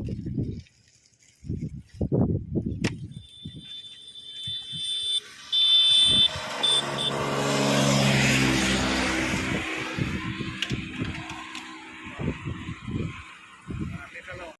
ハハハハ。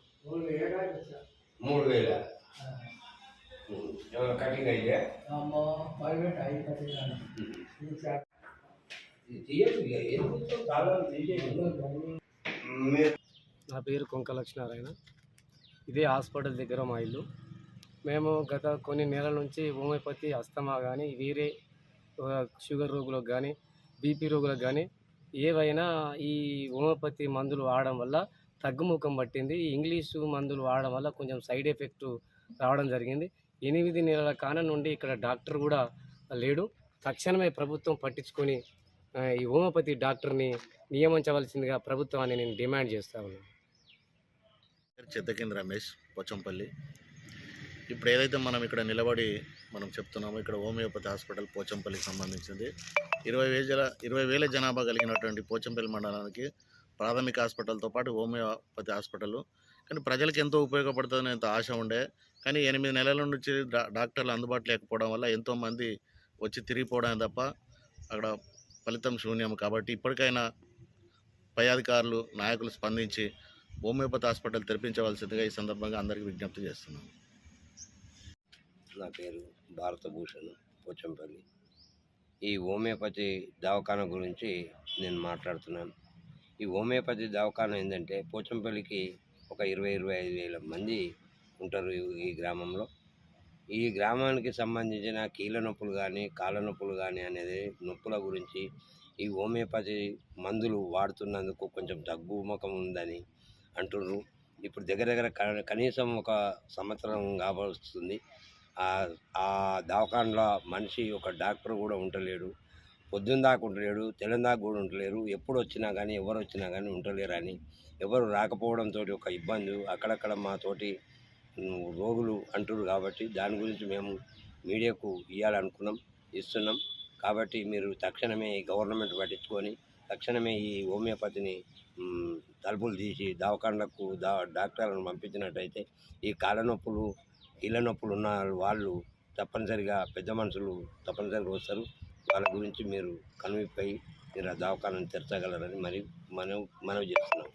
నా పేరు కొంక లక్ష్మీనారాయణ. ఇదే హాస్పిటల్ దగ్గర మా ఇల్లు. మేము గత కొన్ని నెలల నుంచి హోమియోపతి అస్తమా కానీ వేరే షుగర్ రోగులకు కానీ బీపీ రోగులకు కానీ ఏవైనా ఈ హోమియోపతి మందులు వాడడం వల్ల తగ్గుముఖం పట్టింది. ఈ ఇంగ్లీషు మందులు వాడడం వల్ల కొంచెం సైడ్ ఎఫెక్ట్ రావడం జరిగింది. ఎనిమిది నెలల కాలం నుండి ఇక్కడ డాక్టర్ కూడా లేడు. తక్షణమే ప్రభుత్వం పట్టించుకొని ఈ హోమియోపతి డాక్టర్ని నియమించవలసిందిగా ప్రభుత్వాన్ని నేను డిమాండ్ చేస్తా ఉన్నాను. పేరు రమేష్ పోచంపల్లి. ఇప్పుడు ఏదైతే మనం ఇక్కడ నిలబడి మనం చెప్తున్నామో ఇక్కడ హోమియోపతి హాస్పిటల్ పోచంపల్లికి సంబంధించింది. ఇరవై వేల ఇరవై వేల జనాభా కలిగినటువంటి పోచంపల్లి మండలానికి ప్రాథమిక హాస్పిటల్తో పాటు హోమియోపతి హాస్పిటల్. కానీ ప్రజలకు ఎంతో ఉపయోగపడుతుందని ఎంతో ఆశ ఉండే కానీ ఎనిమిది నెలల నుంచి డాక్టర్లు అందుబాటులో లేకపోవడం వల్ల ఎంతోమంది వచ్చి తిరిగిపోవడం తప్ప అక్కడ ఫలితం శూన్యం. కాబట్టి ఇప్పటికైనా పై అధికారులు నాయకులు స్పందించి హోమియోపతి హాస్పిటల్ తెరిపించవలసిందిగా ఈ సందర్భంగా అందరికీ విజ్ఞప్తి చేస్తున్నాను నా పేరు భారతభూషణ్ పోచంపల్లి. ఈ హోమియోపతి దవాఖాన గురించి నేను మాట్లాడుతున్నాను. ఈ హోమియోపతి దవాఖాన ఏంటంటే పోచంపల్లికి ఒక ఇరవై ఇరవై ఐదు వేల మంది ఉంటారు ఈ- గ్రామంలో. ఈ గ్రామానికి సంబంధించిన కీళ్ళ నొప్పులు కానీ కాళ్ళ నొప్పులు కానీ అనేది నొప్పుల గురించి ఈ హోమియోపతి మందులు వాడుతున్నందుకు కొంచెం తగ్గుముఖం ఉందని అంటున్నారు ఇప్పుడు దగ్గర దగ్గర కనీసం ఒక సంవత్సరం కాబోస్తుంది ఆ- దవాఖానలో మనిషి ఒక డాక్టర్ కూడా ఉండలేడు. పొద్దున్న దాకా ఉండలేడు తెల్లని దాకా కూడా ఉండలేరు. ఎప్పుడు వచ్చినా కానీ ఎవరు వచ్చినా కానీ ఉండలేరు అని ఎవరు రాకపోవడంతో ఒక ఇబ్బంది అక్కడక్కడ మా తోటి రోగులు అంటున్నారు కాబట్టి దాని గురించి మేము మీడియాకు ఇవ్వాలనుకున్నాం ఇస్తున్నాం. కాబట్టి మీరు తక్షణమే గవర్నమెంట్ పట్టించుకొని తక్షణమే ఈ హోమియోపతిని తలుపులు తీసి దవాఖానలకు దా డాక్టర్లను పంపించినట్టయితే ఈ కాళ్ళనొప్పులు కీళ్ళ నొప్పులు ఉన్న వాళ్ళు తప్పనిసరిగా పెద్ద మనుషులు తప్పనిసరిగా వస్తారు. వాళ్ళ గురించి మీరు కనువిపై మీరు ఆ దవాఖానను తెరచగలరని మరి మనం మనవి చేస్తున్నాం.